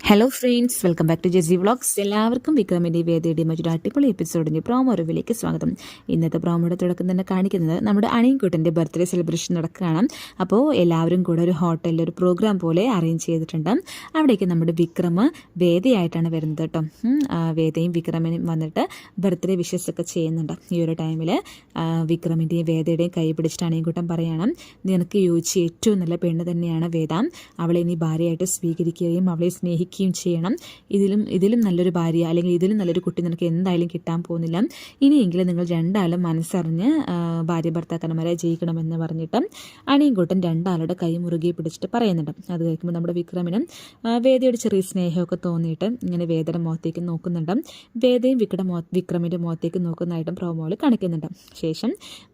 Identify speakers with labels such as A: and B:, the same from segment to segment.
A: Hello friends welcome back to J vlogs vlogs വിക്രമിന്റെ വേദിയുടെ മറ്റൊരു അടിപൊളി എപ്പിസോഡിന്റെ പ്രോമോ റിവിലേക്ക് സ്വാഗതം. ഇന്നത്തെ പ്രോമോയുടെ തുടക്കം തന്നെ കാണിക്കുന്നത് നമ്മുടെ അണിയൻകുട്ടന്റെ ബർത്ത്ഡേ സെലിബ്രേഷൻ നടക്കുകയാണ്. അപ്പോൾ എല്ലാവരും കൂടെ ഒരു ഹോട്ടലിൽ ഒരു പ്രോഗ്രാം പോലെ അറേഞ്ച് ചെയ്തിട്ടുണ്ട്. അവിടേക്ക് നമ്മുടെ വിക്രമ് വേദയായിട്ടാണ് വരുന്നത് കേട്ടോ. വേദയും വിക്രമനും വന്നിട്ട് ബർത്ത്ഡേ വിഷസ് ഒക്കെ ചെയ്യുന്നുണ്ട്. ഈ ഒരു ടൈമിൽ വിക്രമിന്റെയും വേദയുടെയും കൈ പിടിച്ചിട്ട് അണിയൻകുട്ടൻ പറയണം നിനക്ക് യോജിച്ച ഏറ്റവും നല്ല പെണ്ണ് തന്നെയാണ് വേദ. അവളെ നീ ഭാര്യയായിട്ട് സ്വീകരിക്കുകയും അവളെ സ്നേഹിക്കുകയും ചെയ്യണം. ഇതിലും ഇതിലും നല്ലൊരു ഭാര്യ അല്ലെങ്കിൽ ഇതിലും നല്ലൊരു കുട്ടി നിനക്ക് എന്തായാലും കിട്ടാൻ പോകുന്നില്ല. ഇനിയെങ്കിലും നിങ്ങൾ രണ്ടാളും മനസ്സറിഞ്ഞ് ഭാര്യ ഭർത്താക്കന്മാരെ ജയിക്കണമെന്ന് പറഞ്ഞിട്ട് അണിയും അണിയൻകൂട്ടൻ രണ്ടാളുടെ കൈ മുറുകെ പിടിച്ചിട്ട് പറയുന്നുണ്ട്. അത് കേൾക്കുമ്പോൾ നമ്മുടെ വിക്രമിനും വേദയുടെ ചെറിയ സ്നേഹമൊക്കെ തോന്നിയിട്ട് ഇങ്ങനെ വേദയുടെ മുഖത്തേക്ക് നോക്കുന്നുണ്ട്. വേദയും വിക്ട മോ വിക്രമിന്റെ മുഖത്തേക്ക് നോക്കുന്നതായിട്ടും പ്രോമോയിൽ കാണിക്കുന്നുണ്ട്. ശേഷം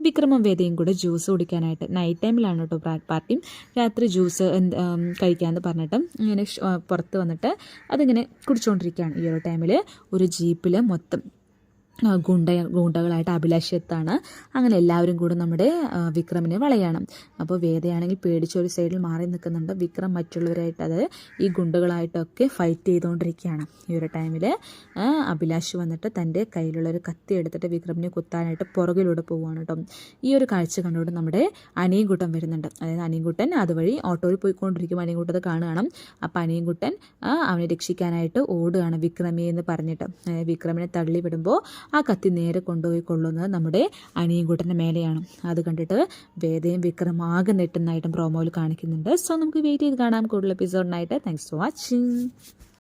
A: വിക്രമം വേദയും കൂടെ ജ്യൂസ് കുടിക്കാനായിട്ട് നൈറ്റ് ടൈമിലാണ് കേട്ടോ പാർട്ടി. രാത്രി ജ്യൂസ് കഴിക്കാമെന്ന് പറഞ്ഞിട്ട് ഇങ്ങനെ പുറത്ത് വന്നിട്ട് അതിങ്ങനെ കുടിച്ചുകൊണ്ടിരിക്കുകയാണ് ഈ ഒരു ടൈമിൽ ഒരു ജീപ്പിൽ മൊത്തം. ഗുണ്ട ഗുണ്ടകളായിട്ട് അഭിലാഷത്താണ് അങ്ങനെ എല്ലാവരും കൂടെ നമ്മുടെ വിക്രമിനെ വളയാണ്. അപ്പോൾ വേദയാണെങ്കിൽ പേടിച്ച് ഒരു സൈഡിൽ മാറി നിൽക്കുന്നുണ്ട്. വിക്രം മറ്റുള്ളവരായിട്ട് അതായത് ഈ ഗുണ്ടകളായിട്ടൊക്കെ ഫൈറ്റ് ചെയ്തുകൊണ്ടിരിക്കുകയാണ്. ഈ ഒരു ടൈമിൽ അഭിലാഷ് വന്നിട്ട് തന്റെ കയ്യിലുള്ള ഒരു കത്തി എടുത്തിട്ട് വിക്രമിനെ കുത്താനായിട്ട് പുറകിലൂടെ പോവുകയാണ് കേട്ടോ. ഈ ഒരു കാഴ്ച കണ്ടുകൊണ്ട് നമ്മുടെ അനിയൻകുട്ടൻ വരുന്നുണ്ട്. അതായത് അനിയൻകുട്ടൻ അതുവഴി ഓട്ടോയിൽ പോയിക്കൊണ്ടിരിക്കും. അനിയൻകുട്ടത് കാണുകയാണ്. അപ്പോൾ അനിയൻകുട്ടൻ അവനെ രക്ഷിക്കാനായിട്ട് ഓടുകയാണ് വിക്രമി എന്ന് പറഞ്ഞിട്ട്. വിക്രമിനെ തള്ളി വിടുമ്പോൾ ആ കത്തി നേരെ കൊണ്ടുപോയി കൊള്ളുന്നത് നമ്മുടെ അനിയൻകുട്ടന്റെ മേലെയാണ്. അത് കണ്ടിട്ട് വേദയും വിക്രം ആകെ നെട്ടുന്നതായിട്ടും പ്രോമോയിൽ കാണിക്കുന്നുണ്ട്. സോ നമുക്ക് വെയിറ്റ് ചെയ്ത് കാണാം. കൂടുതൽ എപ്പിസോഡിനായിട്ട് താങ്ക്സ് ഫോർ വാച്ചിങ്